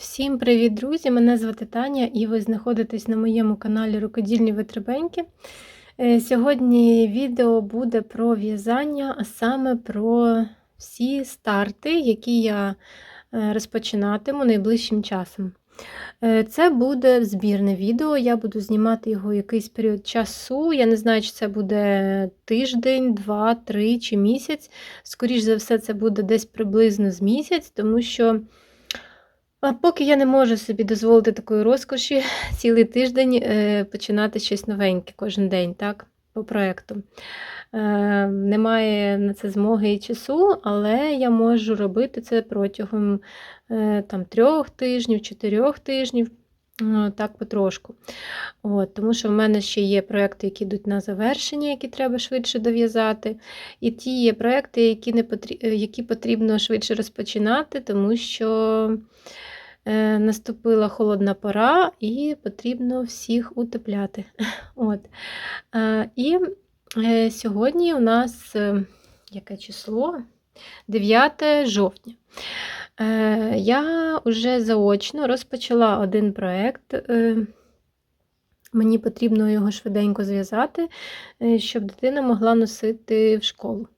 Всім привіт, друзі! Мене звати Таня, і ви знаходитесь на моєму каналі Рукодільні витребеньки. Е, Сьогодні відео буде про в'язання, а саме про всі старти, які я е, розпочинатиму найближчим часом. Е, Це буде збірне відео, я буду знімати його якийсь період часу. Я не знаю, чи це буде тиждень, два, три чи місяць. Скоріше за все, це буде десь приблизно з місяць, тому що. А поки я не можу собі дозволити такої розкоші цілий тиждень е, починати щось новеньке кожен день, так, по проєкту. Е, Немає на це змоги і часу, але я можу робити це протягом е, там, трьох тижнів, чотирьох тижнів, так потрошку. От, Тому що в мене ще є проєкти, які йдуть на завершення, які треба швидше дов'язати. І ті є проєкти, які, не потрі... е, які потрібно швидше розпочинати, тому що. Е, Наступила холодна пора, і потрібно всіх утепляти. От. І е, сьогодні у нас е, яке число? 9 жовтня. Я вже заочно розпочала один проєкт. Е, Мені потрібно його швиденько зв'язати, е, щоб дитина могла носити в школу.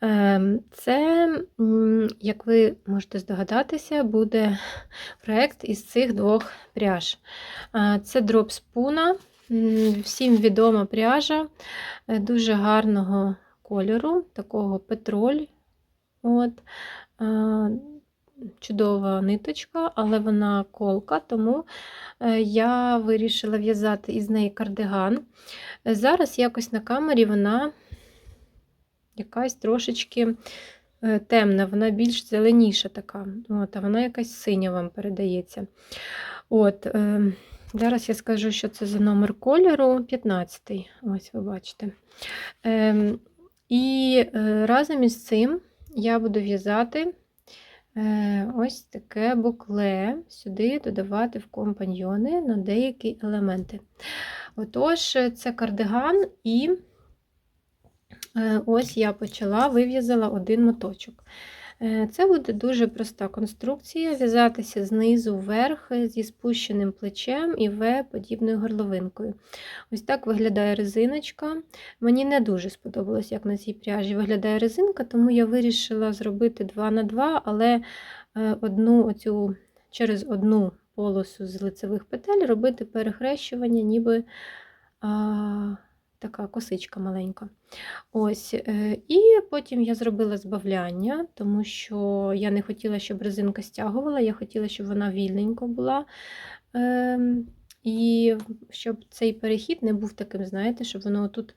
Ем, Це, як ви можете здогадатися, буде проєкт із цих двох пряж. Це дроп спуна, всім відома пряжа е, дуже гарного кольору, такого петроль. От. Чудова ниточка, але вона колка, тому е, я вирішила в'язати із неї кардиган. Зараз якось на камері вона якась трошечки е, темна, вона більш зеленіша така, От, а вона якась синя вам передається. От, е, Зараз я скажу, що це за номер кольору 15 Ось ви бачите. Е, І разом із цим я буду в'язати. Е, Ось таке букле, сюди додавати в компаньйони на деякі елементи. Отож, е, це кардиган, і е, ось я почала, вив'язала один моточок. Е, Це буде дуже проста конструкція, в'язатися знизу вверх е, зі спущеним плечем і В-подібною горловинкою. Ось так виглядає резиночка. Мені не дуже сподобалось, як на цій пряжі виглядає резинка, тому я вирішила зробити 2 на 2, але е, одну оцю, через одну полосу з лицевих петель робити перехрещування, ніби а, така косичка маленька. Ось, е, І потім я зробила збавляння, тому що я не хотіла, щоб резинка стягувала, я хотіла, щоб вона вільненько була. Ем, І щоб цей перехід не був таким, знаєте, щоб воно тут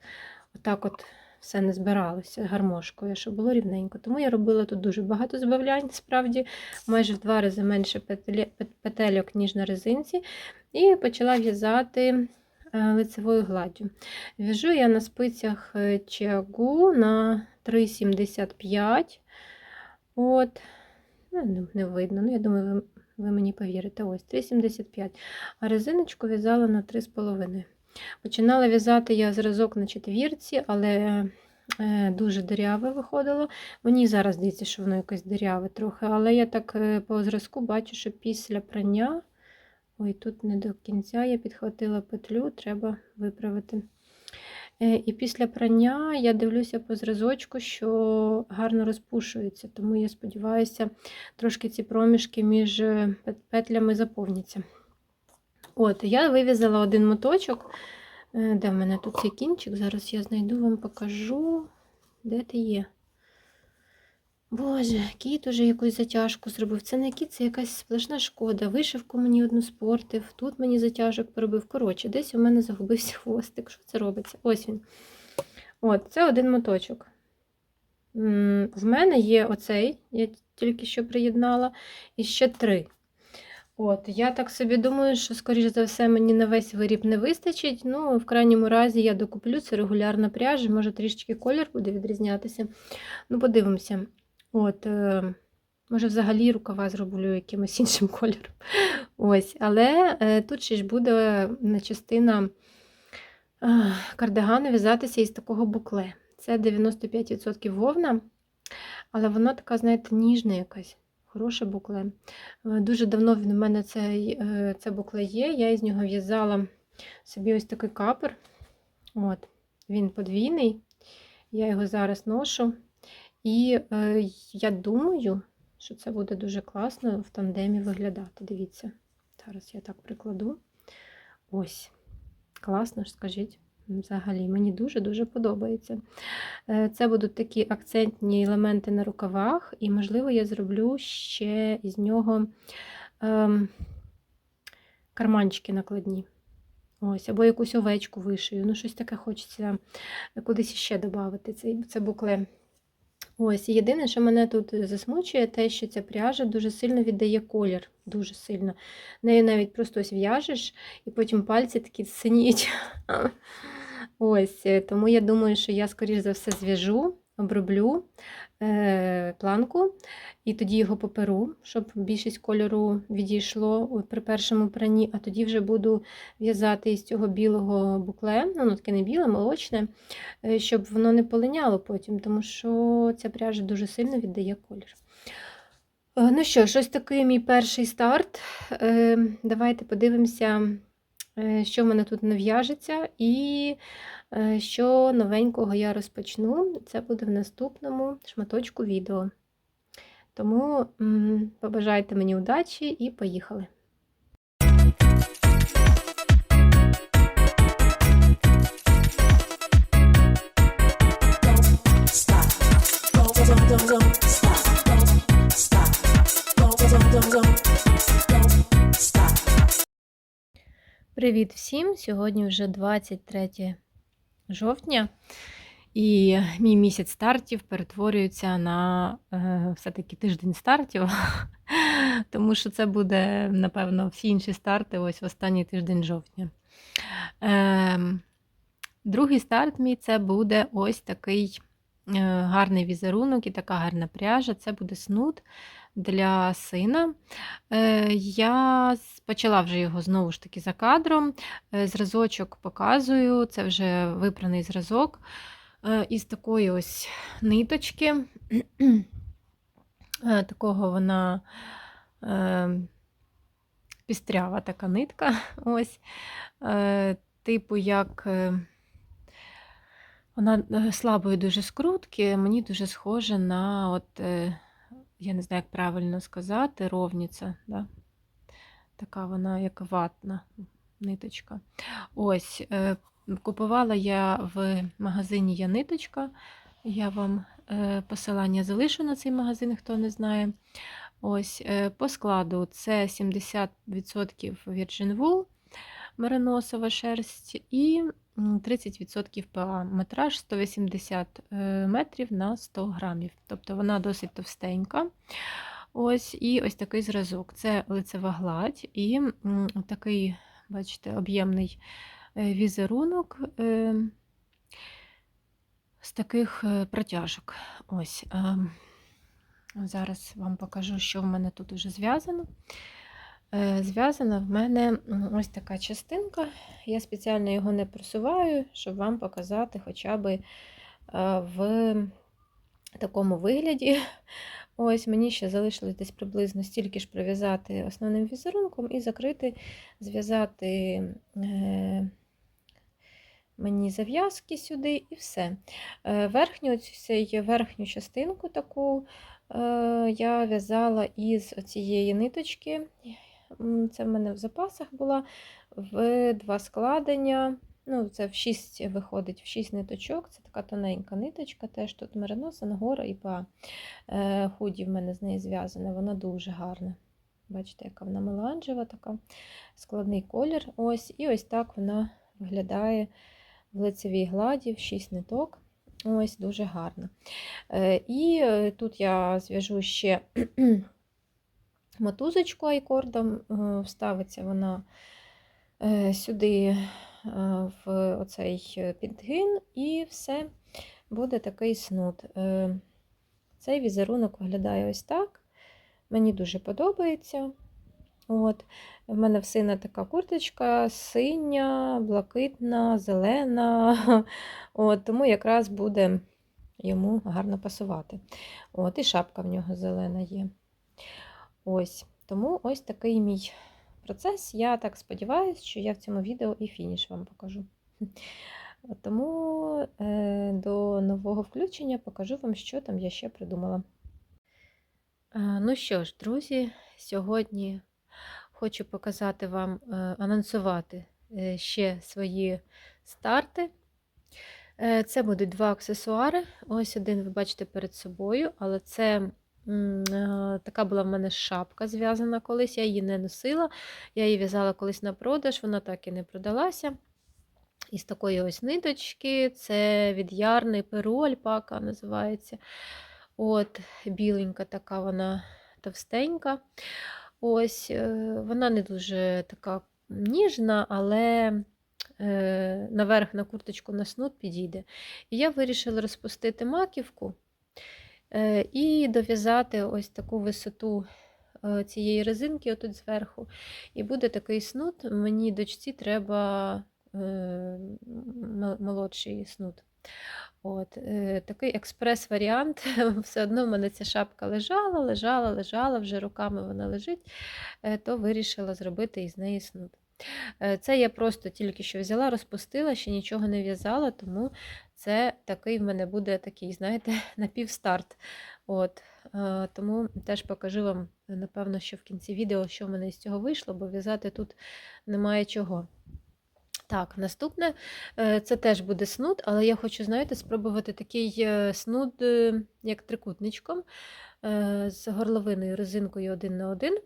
отак от все не збиралося гармошкою, щоб було рівненько. Тому я робила тут дуже багато збавлянь, справді, майже в два рази менше петель- пет- петельок, ніж на резинці, і почала в'язати лицевою гладдю. В'яжу я на спицях е, чагу на 3,75. От, ну, не- видно, ну я думаю, ви, ви мені повірите. Ось 3,75. А резиночку в'язала на 3,5. Починала в'язати я зразок на четвірці, але е, дуже диряве виходило. Мені зараз здається, що воно якесь диряве трохи, але я так е, по зразку бачу, що після прання. Ой, тут не до кінця я підхватила петлю, треба виправити. Е, І після прання я дивлюся по зразочку, що гарно розпушується, тому я сподіваюся, трошки ці проміжки між е, петлями заповняться. От, я вив'язала один моточок. Е, Де в мене тут цей кінчик? Зараз я знайду вам покажу, де ти є. Боже, кіт уже якусь затяжку зробив. Це не кіт, це якась сплошна шкода. Вишивку мені одну спортив, тут мені затяжок поробив. Коротше, десь у мене загубився хвостик. Що це робиться? Ось він. От, це один моточок. В мене є оцей, я тільки що приєднала, і ще три. От, я так собі думаю, що, скоріш за все, мені на весь виріб не вистачить. Ну, в крайньому разі я докуплю це регулярна пряжа, може трішечки колір буде відрізнятися. Ну, подивимося. От, е, може, взагалі рукава зроблю якимось іншим кольором. Ось, але е, тут ще ж буде м, частина е, кардигану в'язатися із такого букле. Це 95% вовна, але вона така, знаєте, ніжна якась хороше букле. Е, Дуже давно в мене цей, е, це букле є. Я із нього в'язала собі ось такий капер. От, він подвійний. Я його зараз ношу. І е, я думаю, що це буде дуже класно в тандемі виглядати. Дивіться, зараз я так прикладу. Ось. Класно ж, скажіть. Взагалі, мені дуже-дуже подобається. Е, Це будуть такі акцентні елементи на рукавах, і, можливо, я зроблю ще із нього ем, карманчики накладні. Ось, або якусь овечку вишию. Ну, щось таке хочеться кудись ще додати. Це, це букле. Ось, єдине, що мене тут засмучує, те, що ця пряжа дуже сильно віддає колір. Дуже сильно. Нею навіть просто ось в'яжеш, і потім пальці такі синіють. Ось, е, тому я думаю, що я, скоріш за все, зв'яжу, оброблю е, планку і тоді його поперу, щоб більшість кольору відійшло при першому пранні, а тоді вже буду в'язати із цього білого букле, ну, таке не біле, молочне, е, щоб воно не полиняло потім, тому що ця пряжа дуже сильно віддає колір. Е, Ну що, ж, ось такий мій перший старт. Е, Давайте подивимося, що в мене тут нав'яжеться, і е, що новенького я розпочну. Це буде в наступному шматочку відео. Тому побажайте мені удачі і поїхали. Привіт всім! Сьогодні вже 23 жовтня, і мій місяць стартів перетворюється на е, все-таки тиждень стартів, тому що це буде, напевно, всі інші старти ось в останній тиждень жовтня. Е, другий старт мій це буде ось такий е, гарний візерунок і така гарна пряжа. Це буде снуд для сина. Е, Я почала вже його знову ж таки за кадром. Е, Зразочок показую, це вже випраний зразок е, із такої ось ниточки. Такого вона пістрява така нитка. Ось. Типу, як вона слабої дуже скрутки, мені дуже схожа на от. Я не знаю, як правильно сказати, ровніця. Да? Така вона, як ватна ниточка. Ось, е, купувала я в магазині Я ниточка. Я вам е, посилання залишу на цей магазин, хто не знає. Ось, е, по складу це 70% Virgin Wool, мериносова шерсть, і 30% ПА. Метраж 180 е, метрів на 100 грамів. Тобто вона досить товстенька. Ось, і ось такий зразок. Це лицева гладь і такий, бачите, об'ємний е, візерунок е, з таких протяжок. Ось. е, Зараз вам покажу, що в мене тут уже зв'язано. Е, Зв'язана в мене ось така частинка. Я спеціально його не просуваю, щоб вам показати хоча б е, в такому вигляді. Ось мені ще залишилось десь приблизно стільки ж прив'язати основним візерунком і закрити, зв'язати е, мені зав'язки сюди і все. Верхню, цю верхню частинку таку я в'язала із цієї ниточки. Це в мене в запасах була в два складення. Ну, це в 6 виходить, в 6 ниточок. Це така тоненька ниточка, теж тут мериноса, нагора і па. Е, Худі в мене з нею зв'язане, вона дуже гарна. Бачите, яка вона меланжева, така складний колір. Ось, І ось так вона виглядає в лицевій гладі, в 6 ниток. Ось дуже гарно. Е, І е, тут я зв'яжу ще мотузочку айкордом, е, вставиться вона е, сюди е, в оцей підгин, і все буде такий снуд. Цей візерунок виглядає ось так. Мені дуже подобається. От. В мене в сина така курточка синя, блакитна, зелена. От, Тому якраз буде йому гарно пасувати. От, І шапка в нього зелена є. Ось. Тому ось такий мій процес. Я так сподіваюся, що я в цьому відео і фініш вам покажу. Тому е, до нового включення покажу вам, що там я ще придумала. Е, Ну що ж, друзі, сьогодні хочу показати вам, е, анонсувати ще свої старти. Це будуть два аксесуари. Ось один ви бачите перед собою, але це така була в мене шапка зв'язана колись, я її не носила. Я її в'язала колись на продаж, вона так і не продалася. Із такої ось ниточки, це від ярний перу альпака називається. От, біленька така вона товстенька. Ось, е, вона не дуже така ніжна, але е, наверх на курточку на снуд підійде. І я вирішила розпустити маківку е, і дов'язати ось таку висоту е, цієї резинки отут зверху. І буде такий снуд. Мені дочці треба е, молодший снуд. От, е, Такий експрес-варіант. Все одно в мене ця шапка лежала, лежала, лежала, вже руками вона лежить, е, то вирішила зробити із неї снуд. Е, Це я просто тільки що взяла, розпустила, ще нічого не в'язала, тому це такий в мене буде такий, знаєте, напівстарт. От, е, Тому теж покажу вам, напевно, що в кінці відео, що в мене з цього вийшло, бо в'язати тут немає чого. Так, наступне е, це теж буде снуд, але я хочу, знаєте, спробувати такий снуд, як трикутничком, з горловиною резинкою один на один.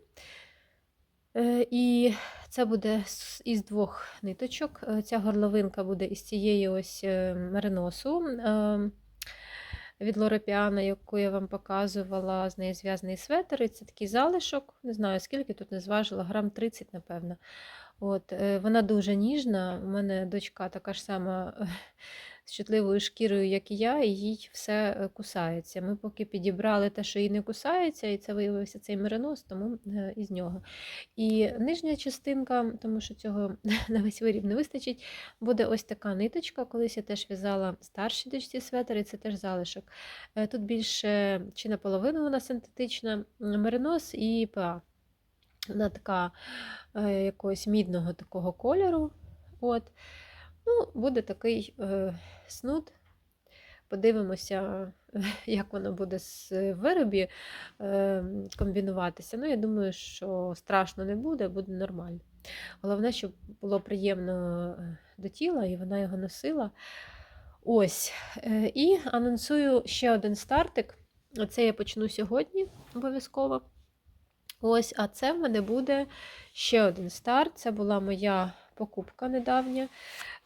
Е, І це буде із двох ниточок. Е, Ця горловинка буде із цієї ось е, мериносу е, від Лоропіана, яку я вам показувала, з нею зв'язаний светр. І це такий залишок. Не знаю, скільки тут не зважила, грам 30, напевно. От, Вона дуже ніжна. У мене дочка така ж сама з чутливою шкірою, як і я, і їй все е, кусається. Ми поки підібрали те, що їй не кусається, і це виявився цей меринос, тому е, із нього. І нижня частинка, тому що цього на весь виріб не вистачить, буде ось така ниточка. Колись я теж в'язала старшій дочці светр, і це теж залишок. Е, Тут більше чи наполовину вона синтетична, меринос і ПА. Вона така якогось мідного такого кольору. От. Ну, буде такий е, снуд. Подивимося, як воно буде з виробі е, комбінуватися. Ну, я думаю, що страшно не буде, буде нормально. Головне, щоб було приємно е, до тіла, і вона його носила. Ось. Е, і анонсую ще один стартик. Це я почну сьогодні обов'язково. Ось, а це в мене буде ще один старт. Це була моя покупка недавня.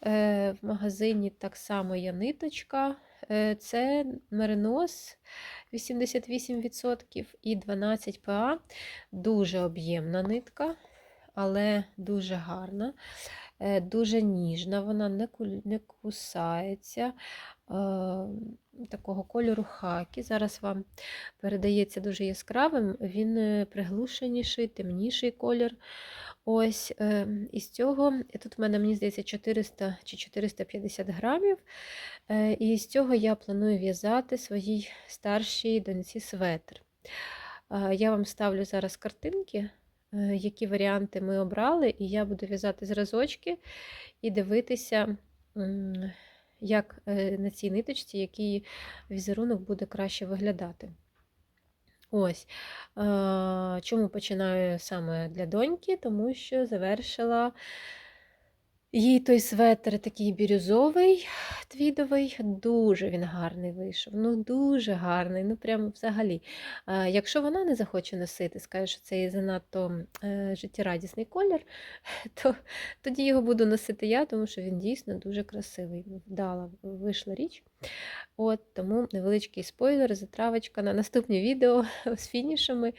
Е, В магазині так само є ниточка. Е, Це меринос 88% і 12 ПА. Дуже об'ємна нитка, але дуже гарна, е, дуже ніжна, вона не ку- не кусається. Такого кольору хакі. Зараз вам передається дуже яскравим, він приглушеніший, темніший колір. Ось е, із цього, тут в мене, мені здається, 400 чи 450 грамів. Е, І з цього я планую в'язати своїй старшій доньці светр. Е, Я вам ставлю зараз картинки, е, які варіанти ми обрали, і я буду в'язати зразочки і дивитися, як на цій ниточці, який візерунок буде краще виглядати. Ось. Е, Чому починаю саме для доньки? Тому що завершила їй той светр такий бірюзовий, твідовий, дуже він гарний вийшов. Ну, дуже гарний, ну прям взагалі. Якщо вона не захоче носити, скаже, що це є занадто е, життєрадісний колір, то тоді його буду носити я, тому що він дійсно дуже красивий. Вдала вийшла річ. От, Тому невеличкий спойлер, затравочка на наступні відео з фінішами.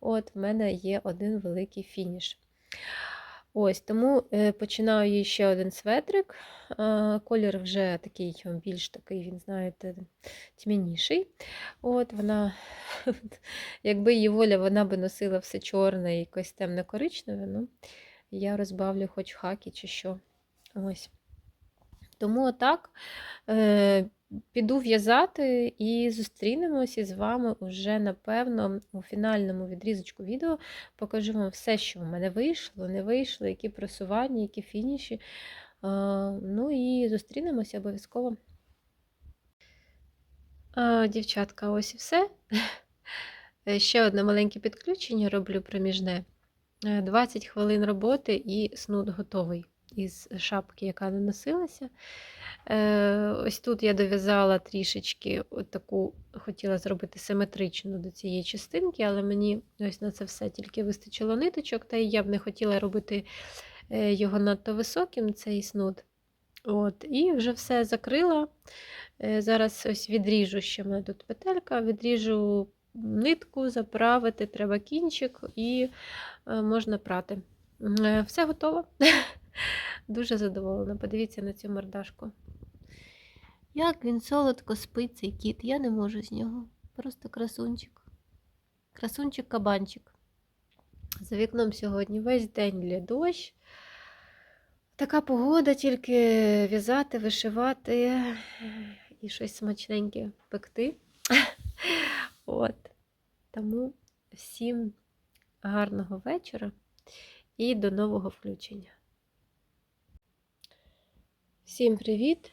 От, В мене є один великий фініш. Ось, Тому е, починаю їй ще один светрик. Колір вже такий більш такий, він, знаєте, тьмяніший. От вона, Якби її воля, вона би носила все чорне і якось темно-коричневе. Ну, я розбавлю хоч хакі чи що. Ось. Тому отак е, піду в'язати і зустрінемося з вами уже, напевно, у фінальному відрізочку відео. Покажу вам все, що в мене вийшло, не вийшло, які просування, які фініші. Е, ну і зустрінемося обов'язково. Дівчатка, ось і все. Е, Ще одне маленьке підключення роблю проміжне. Е, 20 хвилин роботи і снуд готовий із шапки, яка наносилася. Е, Ось тут я дов'язала трішечки от таку, хотіла зробити симетричну до цієї частинки, але мені ось на це все тільки вистачило ниточок, та я б не хотіла робити е, його надто високим, цей снуд. От, і вже все закрила. Е, Зараз ось відріжу, ще в мене тут петелька, відріжу нитку, заправити, треба кінчик і можна прати. Е, Все готово. Дуже задоволена. Подивіться на цю мордашку. Як він солодко спить, цей кіт, я не можу з нього. Просто красунчик. Красунчик-кабанчик. За вікном сьогодні весь день лє дощ. Така погода, тільки в'язати, вишивати і щось смачненьке пекти. От. Тому всім гарного вечора і до нового включення. Всім привіт!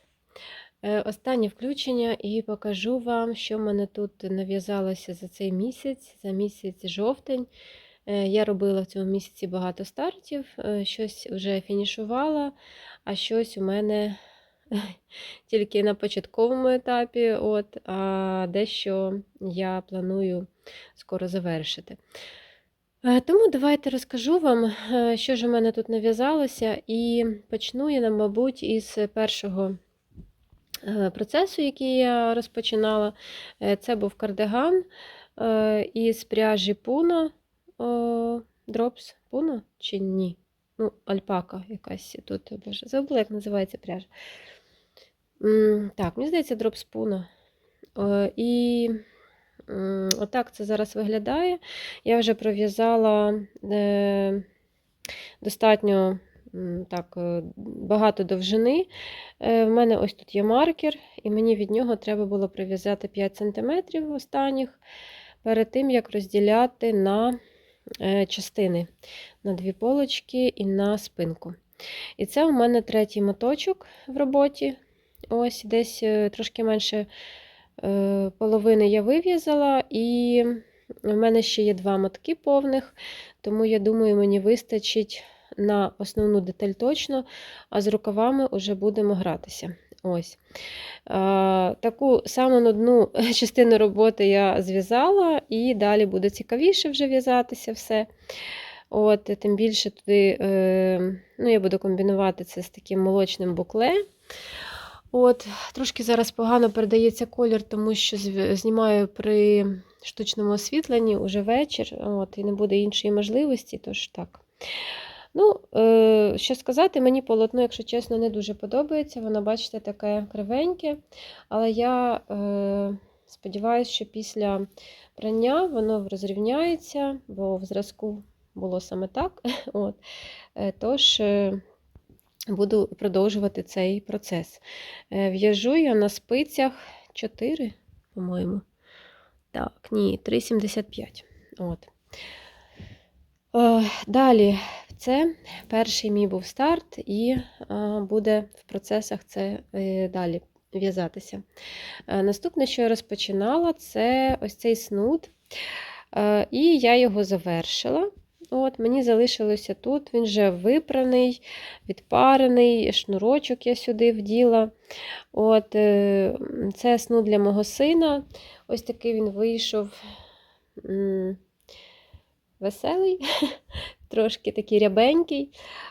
Е, Останнє включення і покажу вам, що в мене тут нав'язалося за цей місяць, за місяць жовтень. Е, Я робила в цьому місяці багато стартів, е, щось вже фінішувала, а щось у мене тільки на початковому етапі, от, а дещо я планую скоро завершити. Е, Тому давайте розкажу вам, що ж у мене тут нав'язалося, і почну я, мабуть, із першого е, процесу, який я розпочинала. Це був кардиган із пряжі. О, Drops Puno чи ні? Ну, альпака якась тут. Боже, забула, як називається пряжа. Так, мені здається, Drops Puno. Е, І отак це зараз виглядає. Я вже пров'язала е, достатньо так, е, багато довжини. Е, В мене ось тут є маркер, і мені від нього треба було прив'язати 5 см останніх перед тим, як розділяти на частини, на дві полочки і на спинку. І це у мене третій моточок в роботі. Ось десь трошки менше половини я вив'язала, і в мене ще є два мотки повних, тому я думаю, мені вистачить на основну деталь точно, а з рукавами вже будемо гратися. Ось. Таку саму нудну частину роботи я зв'язала, і далі буде цікавіше вже в'язатися все. От, Тим більше туди е, ну, я буду комбінувати це з таким молочним букле. От, Трошки зараз погано передається колір, тому що знімаю при штучному освітленні уже вечір, от, і не буде іншої можливості, тож так. Ну, е, що сказати, мені полотно, якщо чесно, не дуже подобається. Воно, бачите, таке кривеньке. Але я е, сподіваюся, що після прання воно розрівняється, бо в зразку було саме так. От. Е, тож е, буду продовжувати цей процес. Е, В'яжу я на спицях 4, по-моєму. Так, ні, 3,75. От. Е, Далі, це перший мій був старт, і е, буде в процесах це далі в'язатися. Наступне, що я розпочинала, це ось цей снуд. І я його завершила. От, Мені залишилося тут, він вже випраний, відпарений, шнурочок я сюди вділа. От, е, Це снуд для мого сина. Ось такий він вийшов веселий, трошки такий рябенький.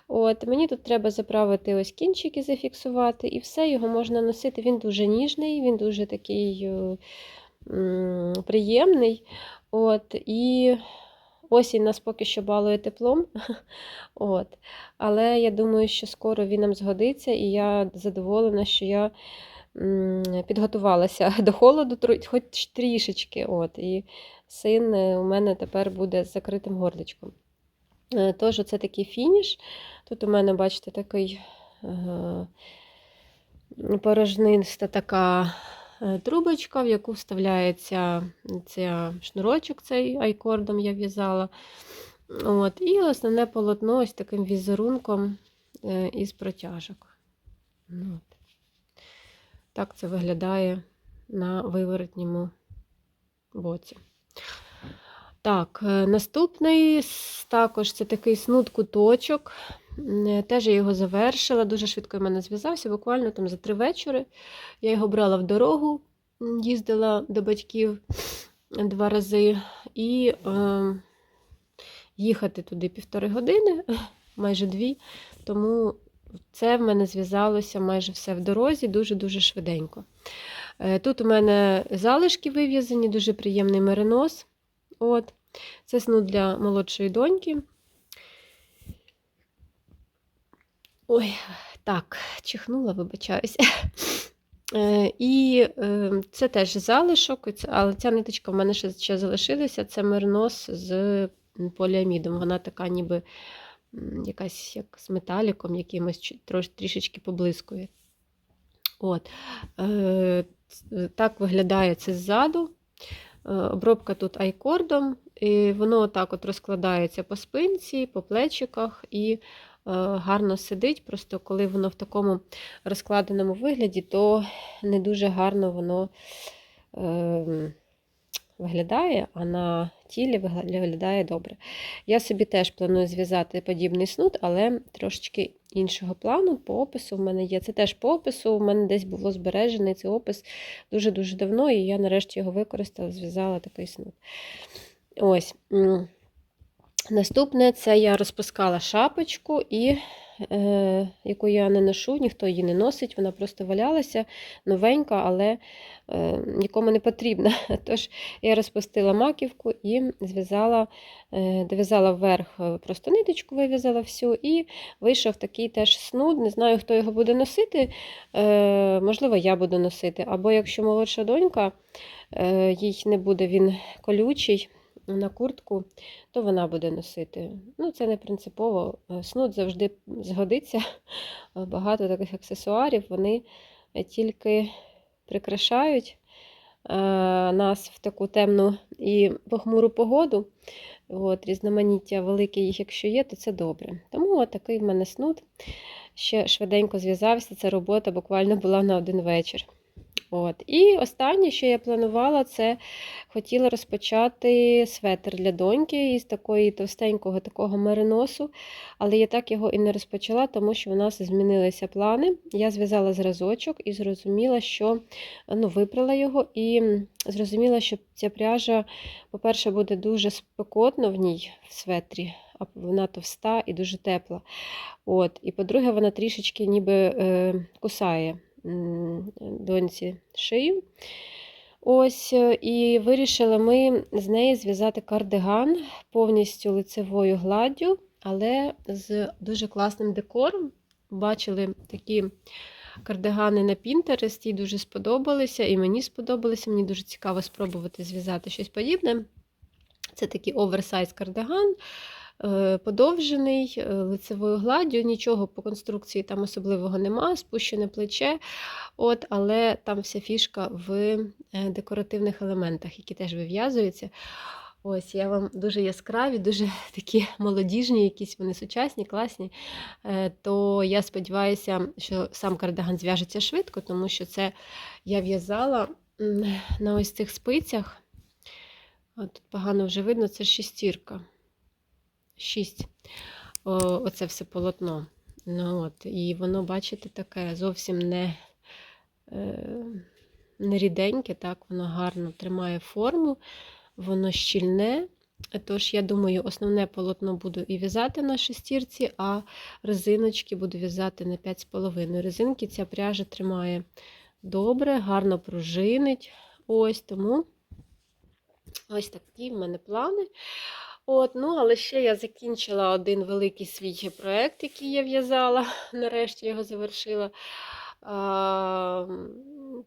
От, Мені тут треба заправити ось кінчики, зафіксувати, і все, його можна носити. Він дуже ніжний, він дуже такий е, приємний. От, І осінь нас поки що балує теплом. От. Але я думаю, що скоро він нам згодиться, і я задоволена, що я підготувалася до холоду, хоч трішечки. От. І син е, у мене тепер буде з закритим горличком. Е, Тож, це такий фініш. Тут у мене, бачите, такий е, порожниста така трубочка, в яку вставляється ця шнурочок, цей айкордом я в'язала. От, і основне полотно ось таким візерунком е, із протяжок. От. Так це виглядає на виворотньому боці. Так, е, наступний також це такий снуд куточок. Е, Теж я його завершила, дуже швидко в мене зв'язався, буквально там за три вечори. Я його брала в дорогу, їздила до батьків два рази, і е, їхати туди півтори години, майже дві. Тому це в мене зв'язалося майже все в дорозі, дуже-дуже швиденько. Е, Тут у мене залишки вив'язані, дуже приємний меринос. От. Це снуд для молодшої доньки. Ой, так, чихнула, вибачаюся. Е, І е, це теж залишок, але ця ниточка в мене ще, ще залишилася. Це меринос з поліамідом. Вона така ніби якась як з металіком, якимось трош, трішечки поблискує. От. Е, Так виглядає це ззаду. Обробка тут айкордом, і воно отак от розкладається по спинці, по плечиках і гарно сидить. Просто коли воно в такому розкладеному вигляді, то не дуже гарно воно е, виглядає, а на тілі виглядає добре. Я собі теж планую зв'язати подібний снуд, але трошечки іншого плану. По опису в мене є. Це теж по опису. У мене десь було збережений цей опис дуже-дуже давно, і я нарешті його використала, зв'язала такий снуд. Ось. Наступне це я розпускала шапочку, і, е, яку я не ношу, ніхто її не носить, вона просто валялася новенька, але е, нікому не потрібна. Тож я розпустила маківку і зв'язала, е, дов'язала вверх е, просто ниточку, вив'язала всю, і вийшов такий теж снуд. Не знаю, хто його буде носити. Е, можливо, я буду носити. Або якщо молодша донька, е, їй не буде він колючий на куртку, то вона буде носити. Ну, це не принципово. Е, Снуд завжди згодиться. Е, Багато таких аксесуарів, вони е, тільки прикрашають нас в таку темну і похмуру погоду. От, різноманіття велике їх, якщо є, то це добре. Тому такий в мене снуд. Ще швиденько зв'язався. Ця робота буквально була на один вечір. От. І останнє, що я планувала, це хотіла розпочати светр для доньки із такої товстенького такого мериносу, але я так його і не розпочала, тому що в нас змінилися плани. Я зв'язала зразочок і зрозуміла, що ну, випрала його, і зрозуміла, що ця пряжа, по-перше, буде дуже спекотно в ній в светрі, а вона товста і дуже тепла. От. І по-друге, вона трішечки ніби е, кусає доньці шию. Ось, е, і вирішили ми з неї зв'язати кардиган повністю лицевою гладдю, але з дуже класним декором. Бачили такі кардигани на їй дуже сподобалися, і мені сподобалися. Мені дуже цікаво спробувати зв'язати щось подібне. Це такий оверсайз кардиган, подовжений е, лицевою гладдю. Нічого по конструкції там особливого нема, спущене плече. От, але там вся фішка в е, декоративних елементах, які теж вив'язуються. Ось, я вам дуже яскраві, дуже такі молодіжні, якісь вони сучасні, класні. Е, То я сподіваюся, що сам кардиган зв'яжеться швидко, тому що це я в'язала на ось цих спицях. От погано вже видно, це шістірка. Шість. Оце все полотно. Ну, от, і воно, бачите, таке зовсім не, е, не ріденьке, так, воно гарно тримає форму, воно щільне. Тож, я думаю, основне полотно буду і в'язати на шестірці, а резиночки буду в'язати на 5,5. Резинки ця пряжа тримає добре, гарно пружинить. Ось тому ось такі в мене плани. От, ну, але ще я закінчила один великий свій проєкт, який я в'язала. Нарешті його завершила. А,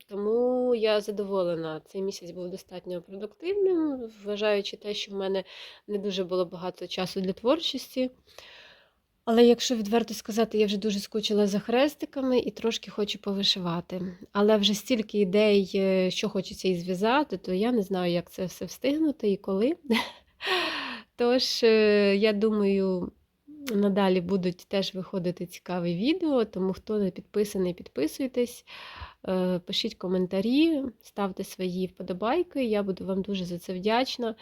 тому я задоволена. Цей місяць був достатньо продуктивним, вважаючи те, що в мене не дуже було багато часу для творчості. Але якщо відверто сказати, я вже дуже скучила за хрестиками і трошки хочу повишивати. Але вже стільки ідей, е, що хочеться і зв'язати, то я не знаю, як це все встигнути і коли. Тож, е, я думаю, надалі будуть теж виходити цікаві відео, тому хто не підписаний, підписуйтесь, е, пишіть коментарі, ставте свої вподобайки. Я буду вам дуже за це вдячна.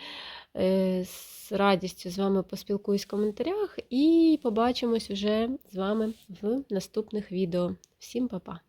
Е, З радістю з вами поспілкуюсь в коментарях і побачимось вже з вами в наступних відео. Всім па-па!